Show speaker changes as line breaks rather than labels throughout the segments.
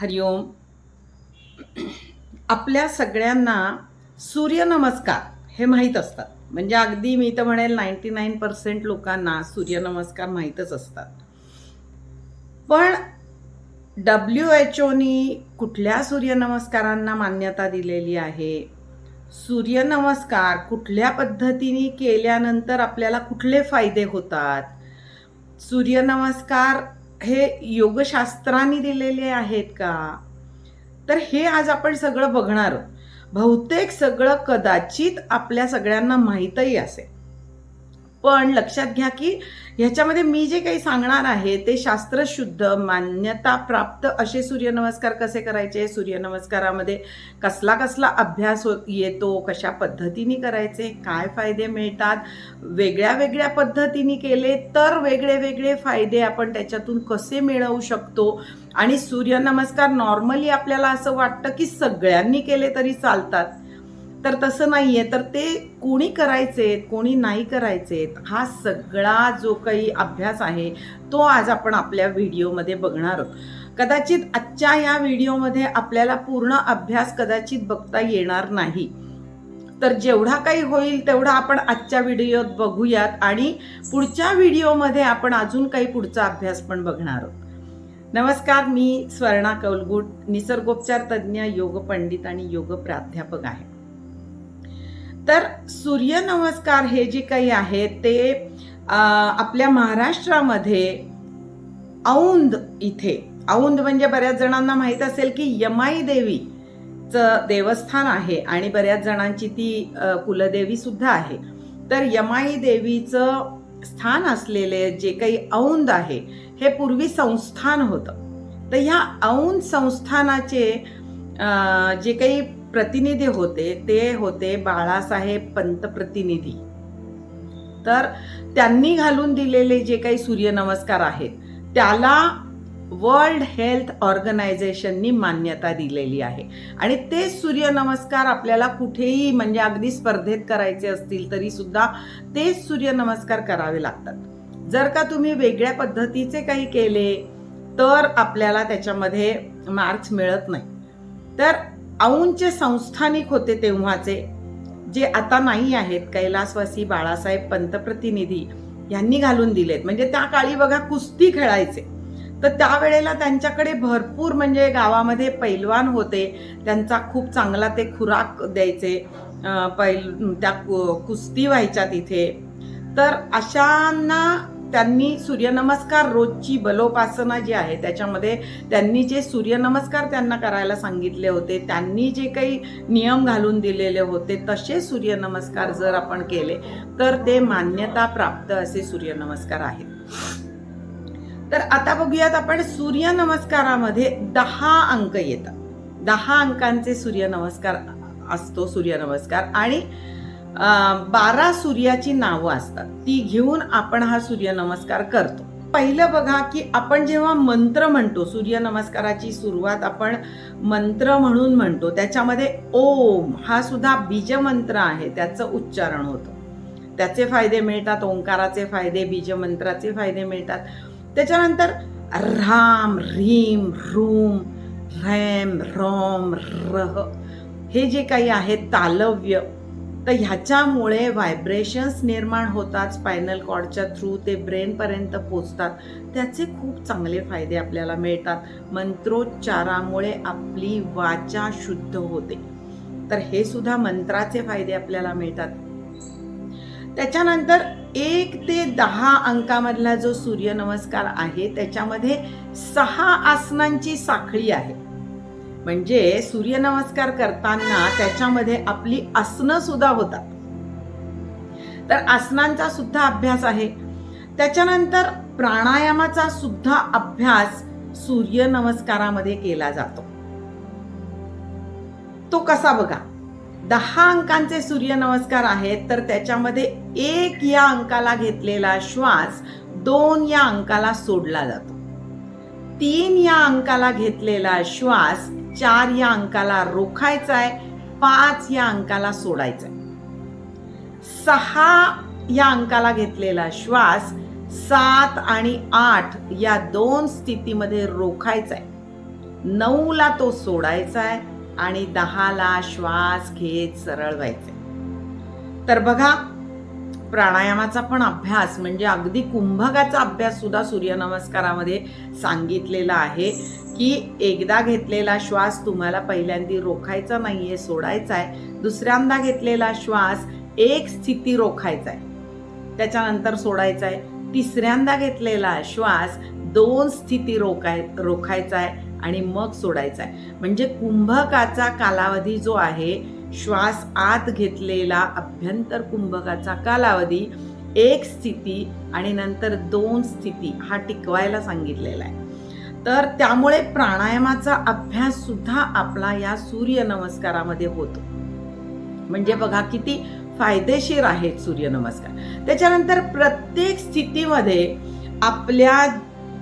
हरिओम. आपल्या सगळ्यांना सूर्यनमस्कार हे माहीत असतात. म्हणजे अगदी मी तर म्हणेल नाईंटी नाईन पर्सेंट लोकांना सूर्यनमस्कार माहीतच असतात. पण डब्ल्यू एच ओनी कुठल्या सूर्यनमस्कारांना मान्यता दिलेली आहे? सूर्यनमस्कार कुठल्या पद्धतीने केल्यानंतर आपल्याला कुठले फायदे होतात? सूर्यनमस्कार हे योगशास्त्रांनी दिलेले आहेत का तर हे आज आपण सगळं बघणार आहोत. बहुतेक सगळं कदाचित आपल्या सगळ्यांना माहीतही असेल पण लक्षात घ्या की ह्याच्यामध्ये मी जे काही सांगणार आहे ते शास्त्रशुद्ध मान्यता प्राप्त असे सूर्यनमस्कार कसे करायचे? सूर्यनमस्कारामध्ये कसला कसला अभ्यास हो- येतो? कशा पद्धतीने करायचे? काय फायदे मिळतात? वेगळ्या वेगळ्या पद्धतीने केले तर वेगळे वेगळे फायदे आपण त्याच्यातून कसे मिळवू शकतो? आणि सूर्यनमस्कार नॉर्मली आपल्याला असं वाटतं की सगळ्यांनी केले तरी चालतात. तर तसं नाहीये. तर ते कोणी करायचे कोणी नाही करायचे हा सगळा जो काही अभ्यास आहे तो आज आपण आपल्या व्हिडिओमध्ये बघणार आहोत. कदाचित आजच्या या व्हिडिओमध्ये आपल्याला पूर्ण अभ्यास कदाचित बघता येणार नाही. तर जेवढा काही होईल तेवढा आपण आजच्या व्हिडिओत बघूयात आणि पुढच्या व्हिडिओमध्ये आपण अजून काही पुढचा अभ्यास पण बघणार आहोत. नमस्कार मी स्वर्णा कौलगुट निसर्गोपचार तज्ज्ञ योग पंडित आणि योग प्राध्यापक आहे. तर सूर्यनमस्कार हे जे काही आहे ते आपल्या महाराष्ट्रामध्ये औंद इथे. औंद म्हणजे बऱ्याच जणांना माहीत असेल की यमाई देवीचं देवस्थान आहे आणि बऱ्याच जणांची ती कुलदेवी सुद्धा आहे. तर यमाई देवीचं स्थान असलेले जे काही औंद आहे हे पूर्वी संस्थान होतं. तर ह्या औंद संस्थानाचे जे काही प्रतिनिधी होते ते होते बाळासाहेब पंतप्रतिनिधी तर त्यांनी घालून दिलेले जे काही सूर्यनमस्कार आहेत त्याला वर्ल्ड हेल्थ ऑर्गनायझेशननी मान्यता दिलेली आहे. आणि ते सूर्यनमस्कार आपल्याला कुठेही म्हणजे अगदी स्पर्धेत करायचे असतील तरी सुद्धा ते सूर्यनमस्कार करावे लागतात. जर का तुम्ही वेगळ्या पद्धतीचे काही केले तर आपल्याला त्याच्यामध्ये मार्क्स मिळत नाही. तर औंचे संस्थानिक होते तेव्हाचे जे आता नाही आहेत. कैलासवासी बाळासाहेब पंतप्रतिनिधी यांनी घालून दिलेत. म्हणजे त्या काळी बघा कुस्ती खेळायचे. तर त्यावेळेला त्यांच्याकडे भरपूर म्हणजे गावामध्ये पैलवान होते. त्यांचा खूप चांगला ते खुराक द्यायचे. पैल त्या कु- कुस्ती व्हायच्या तिथे. तर अशांना त्यांनी सूर्यनमस्कार रोजची बलोपासना जी आहे त्याच्यामध्ये त्यांनी जे सूर्यनमस्कार त्यांना करायला सांगितले होते त्यांनी जे काही नियम घालून दिलेले होते तसे सूर्यनमस्कार जर आपण केले तर ते मान्यता प्राप्त असे सूर्यनमस्कार आहेत. तर आता बघूयात आपण सूर्यनमस्कारामध्ये दहा अंक येतात. दहा अंकांचे सूर्यनमस्कार असतो सूर्यनमस्कार. आणि बारा सूर्याची नावं असतात. ती घेऊन आपण हा सूर्यनमस्कार करतो. पहिलं बघा की आपण जेव्हा मंत्र म्हणतो सूर्यनमस्काराची सुरुवात आपण मंत्र म्हणून म्हणतो त्याच्यामध्ये ओम हा सुद्धा बीजमंत्र आहे त्याचं उच्चारण होतं. त्याचे फायदे मिळतात ओंकाराचे फायदे बीजमंत्राचे फायदे मिळतात. त्याच्यानंतर राम ह्रीम रूम रॅम रॉम रह हे जे काही आहे तालव्य तर ह्याच्यामुळे व्हायब्रेशन्स निर्माण होतात स्पायनल कॉर्डच्या थ्रू ते ब्रेनपर्यंत पोचतात. त्याचे खूप चांगले फायदे आपल्याला मिळतात. मंत्रोच्चारामुळे आपली वाचा शुद्ध होते. तर हे सुद्धा मंत्राचे फायदे आपल्याला मिळतात. त्याच्यानंतर एक ते दहा अंकामधला जो सूर्यनमस्कार आहे त्याच्यामध्ये सहा आसनांची साखळी आहे. म्हणजे सूर्यनमस्कार करताना त्याच्यामध्ये आपली आसनं सुद्धा होतात. तर आसनांचा सुद्धा अभ्यास आहे. त्याच्यानंतर प्राणायामाचा सुद्धा अभ्यास सूर्यनमस्कारामध्ये केला जातो. तो कसा बघा? दहा अंकांचे सूर्यनमस्कार आहेत तर त्याच्यामध्ये एक या अंकाला घेतलेला श्वास दोन या अंकाला सोडला जातो. तीन या अंकाला घेतलेला श्वास चार या अंकाला रोखायचा आहे पाच या अंकाला सोडायचा आहे सहा या अंकाला घेतलेला श्वास सात आणि आठ या दोन स्थितीमध्ये रोखायचा आहे नऊला तो सोडायचा आहे आणि दहाला श्वास घेत सरळ व्हायचे तर बघा प्राणायामाचा पण अभ्यास म्हणजे अगदी कुंभकाचा अभ्यास सुद्धा सूर्यनमस्कारामध्ये सांगितलेला आहे की एकदा घेतलेला श्वास तुम्हाला पहिल्यांदा रोखायचा नाही आहे सोडायचा आहे दुसऱ्यांदा घेतलेला श्वास एक स्थिती रोखायचा आहे त्याच्यानंतर सोडायचा आहे तिसऱ्यांदा घेतलेला श्वास दोन स्थिती रोखाय रोखायचा आहे आणि मग सोडायचा आहे म्हणजे कुंभकाचा कालावधी जो आहे श्वास आत घेतलेला अभ्यंतर कुंभकाचा कालावधी एक स्थिती आणि नंतर दोन स्थिती हा टिकवायला सांगितलेला आहे. तर त्यामुळे प्राणायामाचा अभ्यास सुद्धा आपला या सूर्यनमस्कारामध्ये होतो. म्हणजे बघा किती फायदेशीर आहेत सूर्यनमस्कार त्याच्यानंतर प्रत्येक स्थितीमध्ये आपल्या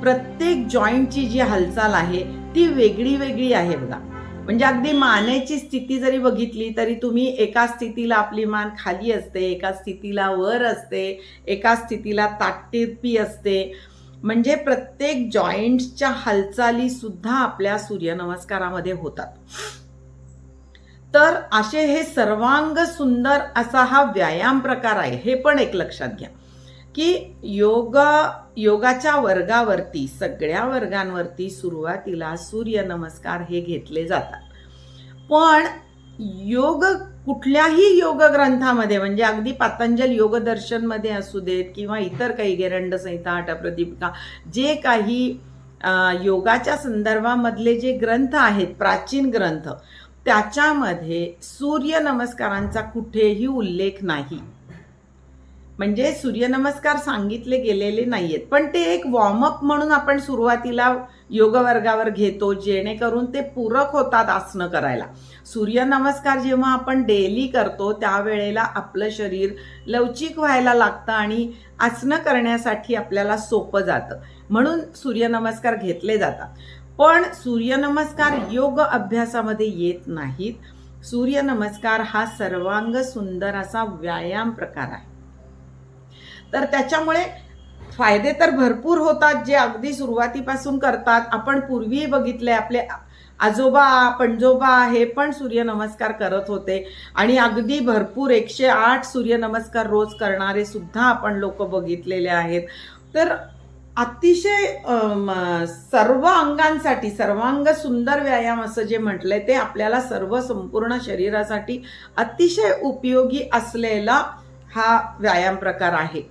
प्रत्येक जॉईंटची जी हालचाल आहे ती वेगळी वेगळी आहे बघा. म्हणजे अगदी मानेची स्थिती जरी बघितली तरी तुम्ही एका स्थितीला आपली मान खाली असते एका स्थितीला वर असते एका स्थितीला ताटतिरपी असते. म्हणजे प्रत्येक जॉईंटच्या हालचाली सुद्धा आपल्या सूर्यनमस्कारामध्ये होतात. तर असे हे सर्वांग सुंदर असा हा व्यायाम प्रकार आहे हे पण एक लक्षात घ्या. की योग योगाच्या वर्गावरती सगळ्या वर्गांवरती सुरुवातीला सूर्य नमस्कार हे घेतले जातात. पण योग कुठल्याही योग ग्रंथामध्ये म्हणजे अगदी पातंजल योगदर्शनमध्ये असू देत किंवा इतर काही गेरंड संहिता हटप्रदीपिका जे काही योगाच्या संदर्भामधले जे ग्रंथ आहेत प्राचीन ग्रंथ त्याच्यामध्ये सूर्य नमस्कारांचा कुठेही उल्लेख नाही. म्हणजे सूर्यनमस्कार सांगितले गेलेले नाहीयेत. पण ते एक वॉर्मअप म्हणून आपण सुरुवातीला योग वर्गावर घेतो जेणेकरून ते पूरक होतात आसनं करायला. सूर्यनमस्कार जेव्हा आपण डेली करतो त्यावेळेला आपलं शरीर लवचिक व्हायला लागतं आणि आसनं करण्यासाठी आपल्याला सोपं जातं. म्हणून सूर्यनमस्कार घेतले जातात. पण सूर्यनमस्कार योग अभ्यासामध्ये येत नाहीत. सूर्यनमस्कार हा सर्वांग सुंदर असा व्यायाम प्रकार आहे. तर त्याच्यामुळे फायदे तर भरपूर होतात जे अगदी सुरुवातीपासून करतात. आपण पूर्वी बघितले आपले आजोबा पणजोबा हे पण सूर्यनमस्कार करत होते. आणि अगदी भरपूर एकशे आठ सूर्यनमस्कार रोज करणारे सुद्धा आपण लोक बघितलेले आहेत. तर अतिशय सर्व अंगांसाठी सर्वांग सुंदर व्यायाम असं जे म्हटलंय ते आपल्याला सर्व संपूर्ण शरीरासाठी अतिशय उपयोगी असलेला हा व्यायाम प्रकार आहे.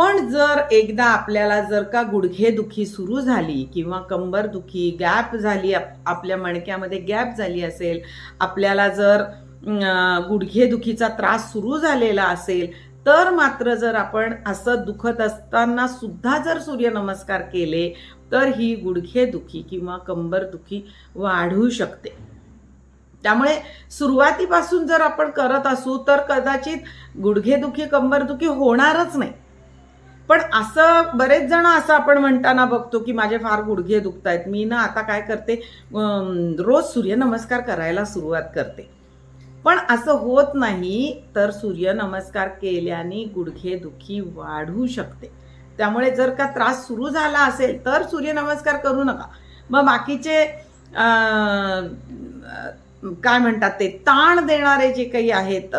पण जर एकदा आपल्याला जर का गुडघेदुखी सुरू झाली किंवा कंबरदुखी गॅप झाली आप- आपल्या मणक्यामध्ये गॅप झाली असेल आपल्याला जर गुडघेदुखीचा त्रास सुरू झालेला असेल तर मात्र जर आपण असं दुखत असताना सुद्धा जर सूर्यनमस्कार केले तर ही गुडघेदुखी किंवा कंबरदुखी वाढू शकते. त्यामुळे सुरुवातीपासून जर आपण करत असू तर कदाचित गुडघेदुखी कंबरदुखी होणारच नाही. पण असं बरेच जण असं आपण म्हणताना बघतो की माझे फार गुडघे दुखतायत. मी ना आता काय करते रोज सूर्यनमस्कार करायला सुरुवात करते. पण असं होत नाही तर सूर्यनमस्कार केल्याने गुडघे दुखी वाढू शकते. त्यामुळे जर का त्रास सुरू झाला असेल तर सूर्यनमस्कार करू नका. मग बाकीचे काय म्हणतात ते ताण देणारे जे काही आहेत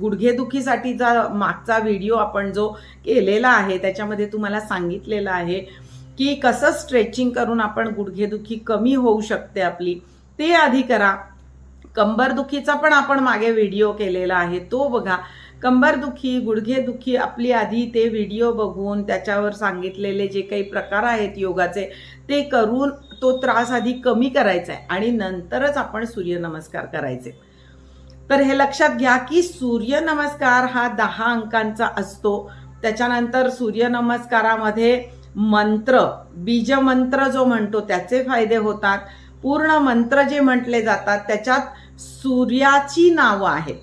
गुडघेदुखीसाठीचा मागचा व्हिडिओ आपण जो केलेला आहे त्याच्यामध्ये तुम्हाला सांगितलेलं आहे की कसं स्ट्रेचिंग करून आपण गुडघेदुखी कमी होऊ शकते आपली ते आधी करा. कंबरदुखीचा पण आपण मागे व्हिडिओ केलेला आहे तो बघा. कंबरदुखी गुडघेदुखी आपली आधी ते व्हिडिओ बघून त्याच्यावर सांगितलेले जे काही प्रकार आहेत योगाचे ते करून तो त्रास आधी कमी करायचा आहे आणि नंतरच आपण सूर्यनमस्कार करायचे. तर हे लक्षात घ्या की सूर्यनमस्कार हा दहा अंकांचा असतो. त्याच्यानंतर सूर्यनमस्कारामध्ये मंत्र बीजमंत्र जो म्हणतो त्याचे फायदे होतात. पूर्ण मंत्र जे म्हटले जातात त्याच्यात सूर्याची नावं आहेत.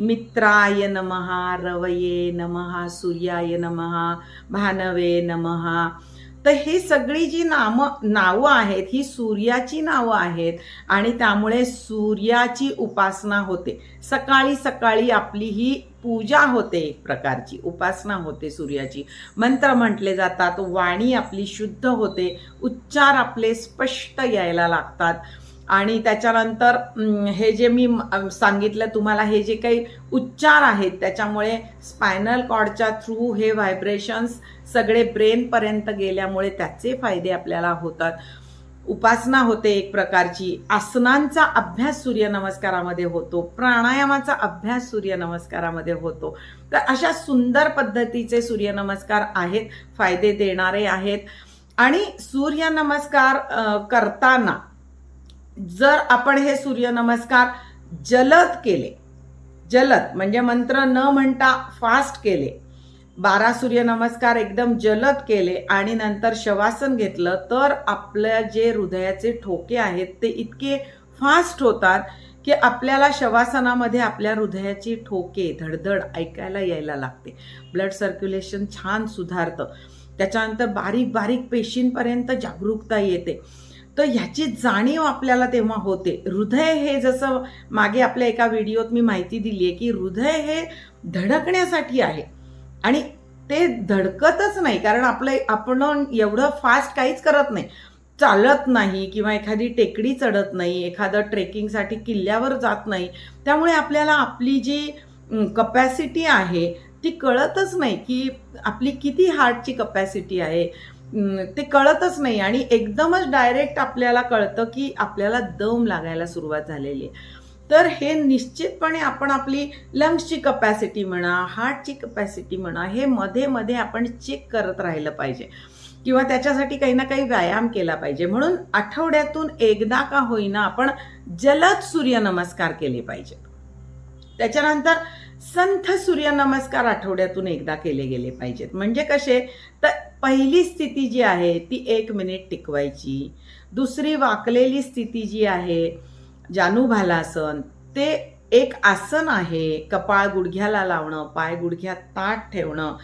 मित्राय नमहा रवये नमहा सूर्याय नमहा भानवे नमहा. तर ही सगळी जी नामं नावं आहेत ही सूर्याची नावं आहेत आणि त्यामुळे सूर्याची उपासना होते. सकाळी सकाळी आपली ही पूजा होते एक प्रकारची उपासना होते सूर्याची. मंत्र म्हटले जातात वाणी आपली शुद्ध होते उच्चार आपले स्पष्ट यायला लागतात. आणि त्याच्यानंतर हे जे मी सांगितलं तुम्हाला हे जे काही उच्चार आहेत त्याच्यामुळे स्पायनल कॉर्डच्या थ्रू हे व्हायब्रेशन्स सगळे ब्रेनपर्यंत गेल्यामुळे त्याचे फायदे आपल्याला होतात. उपासना होते एक प्रकारची. आसनांचा अभ्यास सूर्यनमस्कारामध्ये होतो. प्राणायामाचा अभ्यास सूर्यनमस्कारामध्ये होतो. तर अशा सुंदर पद्धतीचे सूर्यनमस्कार आहेत फायदे देणारे आहेत. आणि सूर्यनमस्कार करताना जर आपण हे सूर्यनमस्कार जलद केले जलद म्हणजे मंत्र न म्हणता फास्ट केले बारा सूर्यनमस्कार एकदम जलद केले आणि नंतर शवासन घेतलं तर आपल्या जे हृदयाचे ठोके आहेत ते इतके फास्ट होतात की आपल्याला शवासनामध्ये आपल्या हृदयाची ठोके धडधड ऐकायला यायला लागते. ब्लड सर्क्युलेशन छान सुधारतं. त्याच्यानंतर बारीक बारीक पेशींपर्यंत जागरूकता येते. तर ह्याची जाणीव आपल्याला तेव्हा होते. हृदय हे जसं मागे आपल्या एका व्हिडिओत मी माहिती दिली आहे की हृदय हे धडकण्यासाठी आहे. आणि ते धडकतच नाही कारण आपलं आपण एवढं फास्ट काहीच करत नाही. चालत नाही किंवा एखादी टेकडी चढत नाही एखादं ट्रेकिंगसाठी किल्ल्यावर जात नाही. त्यामुळे आपल्याला आपली जी कपॅसिटी आहे ती कळतच नाही की आपली किती हार्टची कपॅसिटी आहे. ते कळतच नाही. आणि एकदमच डायरेक्ट आपल्याला कळतं की आपल्याला दम लागायला सुरुवात झालेली आहे. तर हे निश्चितपणे आपण आपली लंग्सची कपॅसिटी म्हणा हार्टची कपॅसिटी म्हणा हे मध्ये मध्ये आपण चेक करत राहिलं पाहिजे. किंवा त्याच्यासाठी काही ना काही व्यायाम केला पाहिजे. म्हणून आठवड्यातून एकदा का होईना आपण जलद सूर्यनमस्कार केले पाहिजे. त्याच्यानंतर संथ सूर्यनमस्कार आठवड्यातून एकदा केले गेले पाहिजेत. म्हणजे कसे? तर पहिली स्थिती जी आहे ती एक मिनिट टिकवायची. दुसरी वाकलेली स्थिती जी आहे जानुभालासन ते एक आसन आहे कपाळ गुडघ्याला लावणं पाय गुडघ्यात ताट ठेवणं.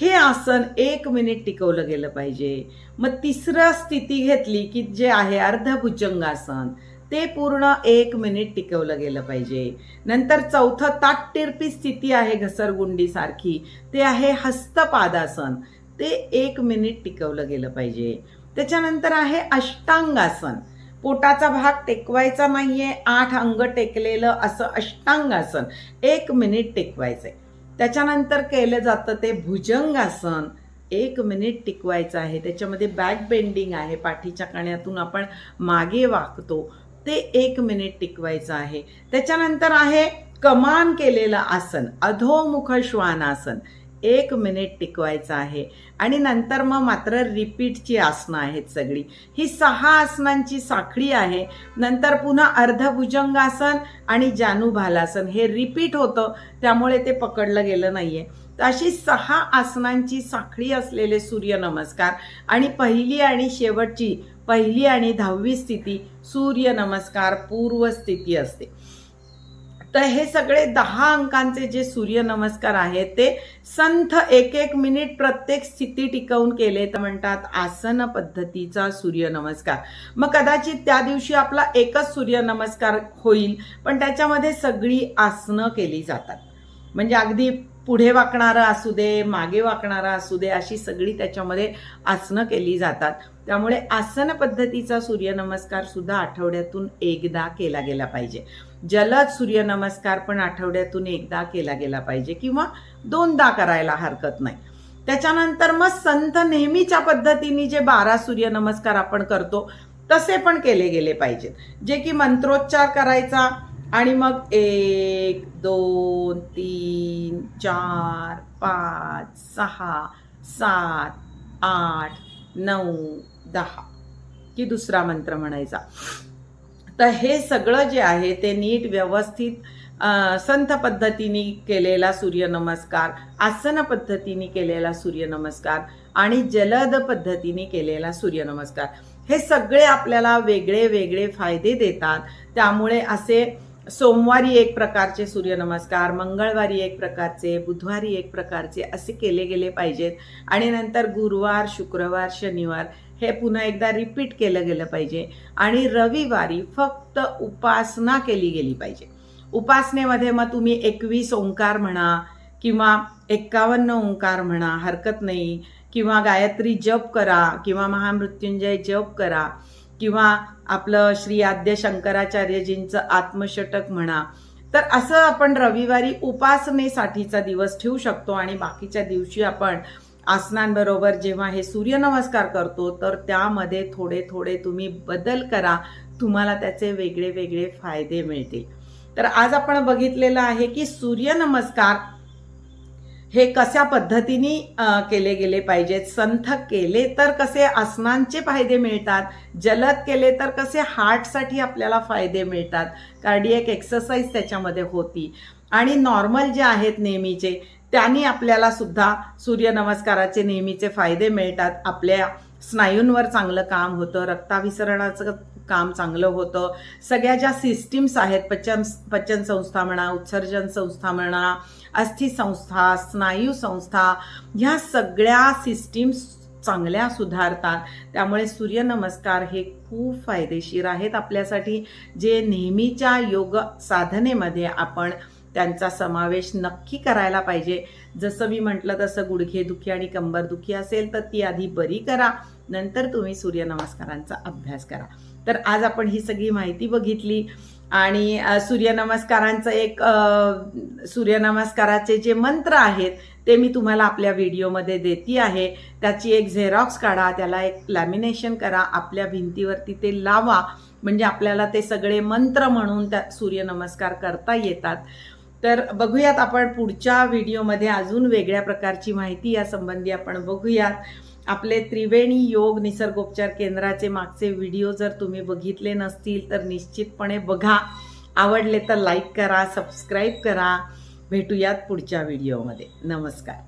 हे आसन एक मिनिट टिकवलं गेलं पाहिजे. मग तिसरं स्थिती घेतली की जे आहे अर्धभुजंगासन ते पूर्ण एक मिनिट टिकवलं गेलं पाहिजे. नंतर चौथं ताटतिरपी स्थिती आहे घसरगुंडीसारखी ते आहे हस्तपादासन. ते एक मिनिट टिकवलं गेलं पाहिजे. त्याच्यानंतर आहे अष्टांगासन. पोटाचा भाग टेकवायचा नाहीये आठ अंग टेकलेलं असं अष्टांगासन. एक मिनिट टेकवायचंय. त्याच्यानंतर केलं जातं ते भुजंगासन. एक मिनिट टिकवायचं आहे. त्याच्यामध्ये बॅक बेंडिंग आहे. पाठीच्या कण्यातून आपण मागे वाकतो. ते एक मिनिट टिकवायचं आहे. त्याच्यानंतर आहे कमान केलेलं आसन. अधोमुख श्वानासन. एक मिनिट टिकवायचं आहे. आणि नंतर मग मात्र रिपीटची आसनं आहेत सगळी. ही सहा आसनांची साखळी आहे. नंतर पुन्हा अर्धभुजंगासन आणि जानुभालासन हे रिपीट होतं त्यामुळे ते पकडलं गेलं नाही आहे तर अशी सहा आसनांची साखळी असलेले सूर्यनमस्कार आणि पहिली आणि शेवटची पहिली आणि दहावी स्थिती सूर्यनमस्कार पूर्व स्थिती असते. तर हे सगळे दहा अंकांचे जे सूर्यनमस्कार आहेत ते संथ एक एक मिनिट प्रत्येक स्थिती टिकवून केले तर म्हणतात आसन पद्धतीचा सूर्यनमस्कार. मग कदाचित त्या दिवशी आपला एकच सूर्यनमस्कार होईल पण त्याच्यामध्ये सगळी आसनं केली जातात. म्हणजे अगदी पुढे वाकणारं असू दे मागे वाकणारं असू दे अशी सगळी त्याच्यामध्ये आसनं केली जातात. त्यामुळे आसन पद्धतीचा सूर्यनमस्कार सुद्धा आठवड्यातून एकदा केला गेला पाहिजे. जलद सूर्यनमस्कार पण आठवड्यातून एकदा केला गेला पाहिजे किंवा दोनदा करायला हरकत नाही. त्याच्यानंतर मग संत नेहमीच्या पद्धतीने जे बारा सूर्यनमस्कार आपण करतो तसे पण केले गेले पाहिजेत. जे की मंत्रोच्चार करायचा आणि मग एक दोन तीन चार पाच सहा सात आठ नऊ दहा की दुसरा मंत्र म्हणायचा. तर हे सगळं जे आहे ते नीट व्यवस्थित संत संथ पद्धतीने केलेला सूर्यनमस्कार आसन पद्धतीने केलेला सूर्यनमस्कार आणि जलद पद्धतीने केलेला सूर्यनमस्कार. हे सगळे आपल्याला वेगळे वेगळे फायदे देतात. त्यामुळे असे सोमवारी एक प्रकारचे सूर्यनमस्कार मंगळवारी एक प्रकारचे बुधवारी एक प्रकारचे असे केले गेले पाहिजेत. आणि नंतर गुरुवार शुक्रवार शनिवार हे पुन्हा एकदा रिपीट केलं गेलं पाहिजे. आणि रविवारी फक्त उपासना केली गेली पाहिजे. उपासनेमध्ये मग तुम्ही एकवीस ओंकार म्हणा किंवा एक्कावन्न ओंकार म्हणा हरकत नाही. किंवा गायत्री जप करा किंवा महामृत्युंजय जप करा. किंवा आपलं श्री आद्य शंकराचार्यजींचं आत्मषटक म्हणा. तर असं आपण रविवारी उपासनेसाठीचा दिवस ठेवू शकतो आणि बाकीच्या दिवशी आपण आसनांबरोबर जेव्हा हे सूर्यनमस्कार करतो तर त्यामध्ये थोडे थोडे तुम्ही बदल करा. तुम्हाला त्याचे वेगळे वेगळे फायदे मिळतील. तर आज आपण बघितलेलं आहे की सूर्यनमस्कार हे कशा पद्धतीने केले गेले पाहिजेत संथ केले तर कसे आसनांचे फायदे मिळतात? जलद केले तर कसे हार्टसाठी आपल्याला फायदे मिळतात? कार्डियक एक्सरसाइज त्याच्यामध्ये होती. आणि नॉर्मल जे आहेत नेहमीचे त्यांनी आपल्याला सुद्धा सूर्यनमस्काराचे नेहमीचे फायदे मिळतात. आपल्या स्नायूंवर चांगलं काम होतं रक्ताभिसरणाचं काम चांगलं होतं. सगळ्या ज्या सिस्टीम्स आहेत पचन पचन संस्था म्हणा उत्सर्जन संस्था म्हणा अस्थिसंस्था स्नायू संस्था ह्या सगळ्या सिस्टीम्स चांगल्या सुधारतात. त्यामुळे सूर्यनमस्कार हे खूप फायदेशीर आहेत आपल्यासाठी जे नेहमीच्या योग साधनेमध्ये आपण त्यांचा समावेश नक्की करायला पाहिजे. जसं मी म्हटलं तसं गुडघेदुखी आणि कंबरदुखी असेल तर ती आधी बरी करा. नंतर तुम्ही सूर्यनमस्कारांचा अभ्यास करा. तर आज आपण ही सगळी माहिती बघितली. आणि सूर्यनमस्कारांचं एक सूर्यनमस्काराचे जे मंत्र आहेत ते मी तुम्हाला आपल्या व्हिडिओमध्ये देती आहे. त्याची एक झेरॉक्स काढा त्याला एक लॅमिनेशन करा आपल्या भिंतीवरती ते लावा. म्हणजे आपल्याला ते सगळे मंत्र म्हणून त्या सूर्यनमस्कार करता येतात. तर बघूयात आपण पुढच्या व्हिडिओमध्ये अजून वेगळ्या प्रकारची माहिती यासंबंधी आपण बघूयात. आपले त्रिवेणी योग निसर्गोपचार केंद्राचे मागचे व्हिडिओ जर तुम्ही बघितले नसतील तर निश्चितपणे बघा. आवडले तर लाईक करा सबस्क्राईब करा. भेटूयात पुढच्या व्हिडिओमध्ये. नमस्कार.